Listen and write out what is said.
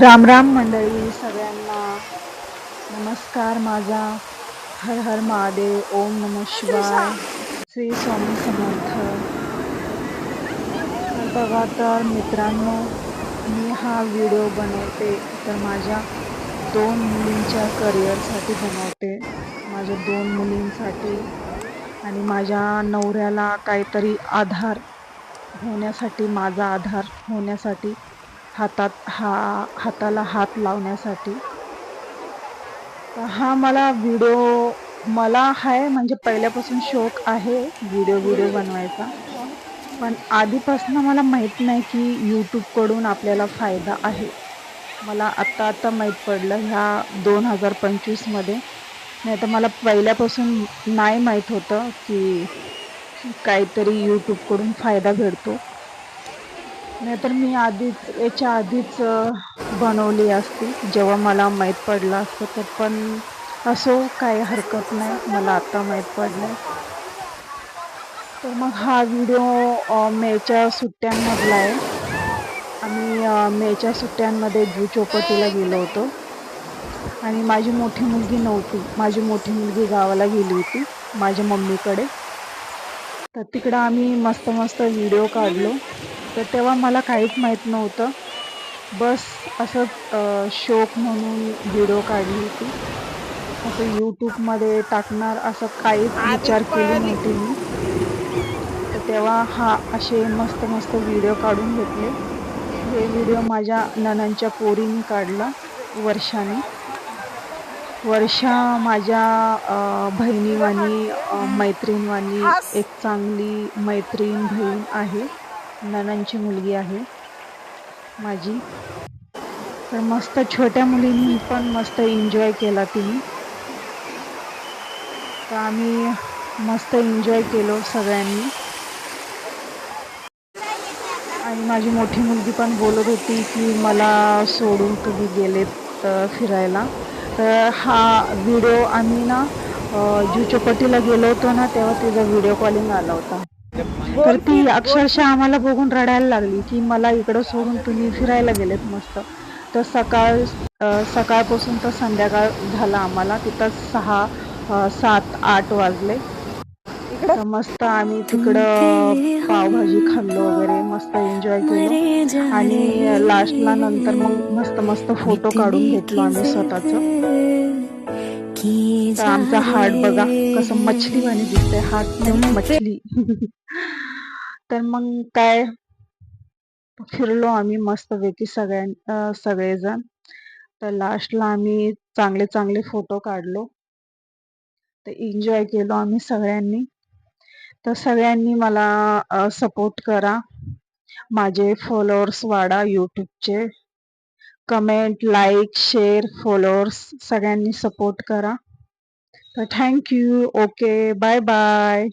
राम राम मंडळी सगळ्यांना नमस्कार. माझा हर हर महादेव ओम नम शिवाय. श्री स्वामी समर्थ. बघा तर मित्रांनो मी हा व्हिडिओ बनवते तर माझ्या दोन मुलींच्या करिअरसाठी बनवते. माझ्या दोन मुलींसाठी आणि माझ्या नवऱ्याला काहीतरी आधार होण्यासाठी माझा आधार होण्यासाठी हातात हा हाताला हात लावण्यासाठी. हा मला व्हिडिओ मला आहे म्हणजे पहिल्यापासून शौक आहे व्हिडिओ व्हिडिओ बनवायचा. पण आधीपासून मला माहीत नाही की यूट्यूबकडून आपल्याला फायदा आहे. मला आत्ता आत्ता माहीत पडलं ह्या दोन हजार पंचवीसमध्ये. नाही तर मला पहिल्यापासून नाही माहीत होतं की काहीतरी यूट्यूबकडून फायदा भेटतो नाहीतर मी आधीच याच्या आधीच बनवली असती. जेव्हा मला माहीत पडलं असतं तर पण असो काही हरकत नाही. मला आता माहीत पडलं तर मग हा व्हिडिओ मेच्या सुट्ट्यांमधला आहे. आम्ही मेच्या सुट्ट्यांमध्ये जू चौपाटीला गेलो होतो. आणि माझी मोठी मुलगी नव्हती. माझी मोठी मुलगी गावाला गेली होती माझ्या मम्मीकडे. तर तिकडं आम्ही मस्त मस्त व्हिडिओ काढलो. तर तेव्हा मला काहीच माहीत नव्हतं. बस असंच अ, शौक म्हणून व्हिडिओ काढली होती. असं यूट्यूबमध्ये टाकणार असं काहीच विचार केली नव्हती मी. तर तेव्हा हा असे मस्त मस्त व्हिडिओ काढून घेतले. हे व्हिडिओ माझ्या ननांच्या पोरीने काढला वर्षाने. वर्षा माझ्या बहिणीवाणी अ, मैत्रीणवाणी एक चांगली मैत्रीण बहीण आहे. ननांची मुलगी आहे. माझी. तर मस्त छोट्या मुलींनी पण मस्त एन्जॉय केला तिने. तर आम्ही मस्त एन्जॉय केलो सगळ्यांनी. आणि माझी मोठी मुलगी पण बोलत होती की मला सोडून तुम्ही गेलेत फिरायला. तर हा व्हिडिओ आम्ही ना अ, गेलो होतो ना तेव्हा तिचा व्हिडिओ कॉलिंग आला होता. तर ती अक्षरशः आम्हाला बघून रडायला लागली की मला इकडं सोडून तुम्ही फिरायला गेलेत मस्त. तर सकाळ सकाळपासून तर संध्याकाळ झाला आम्हाला. तिथं सहा सात आठ वाजले. तर मस्त आम्ही तिकडं पावभाजी खाल्लो वगैरे मस्त एन्जॉय केलो. आणि लास्टला नंतर मग मस्त मस्त फोटो काढून घेतलो आम्ही स्वतःच. आमचा हार्ट बघा कसं मछली वाणी दिसतंय हार्ट मछली. तर मग काय? फिरलो आम्ही मस्तपैकी सगळ्यां सगळेजण. तर लास्टला आम्ही चांगले चांगले फोटो काढलो. तर एन्जॉय केलो आम्ही सगळ्यांनी. तर सगळ्यांनी मला सपोर्ट करा. माझे फॉलोअर्स वाढा यूट्यूबचे कमेंट लाईक शेअर फॉलोअर्स सगळ्यांनी सपोर्ट करा. तर थँक्यू ओके बाय बाय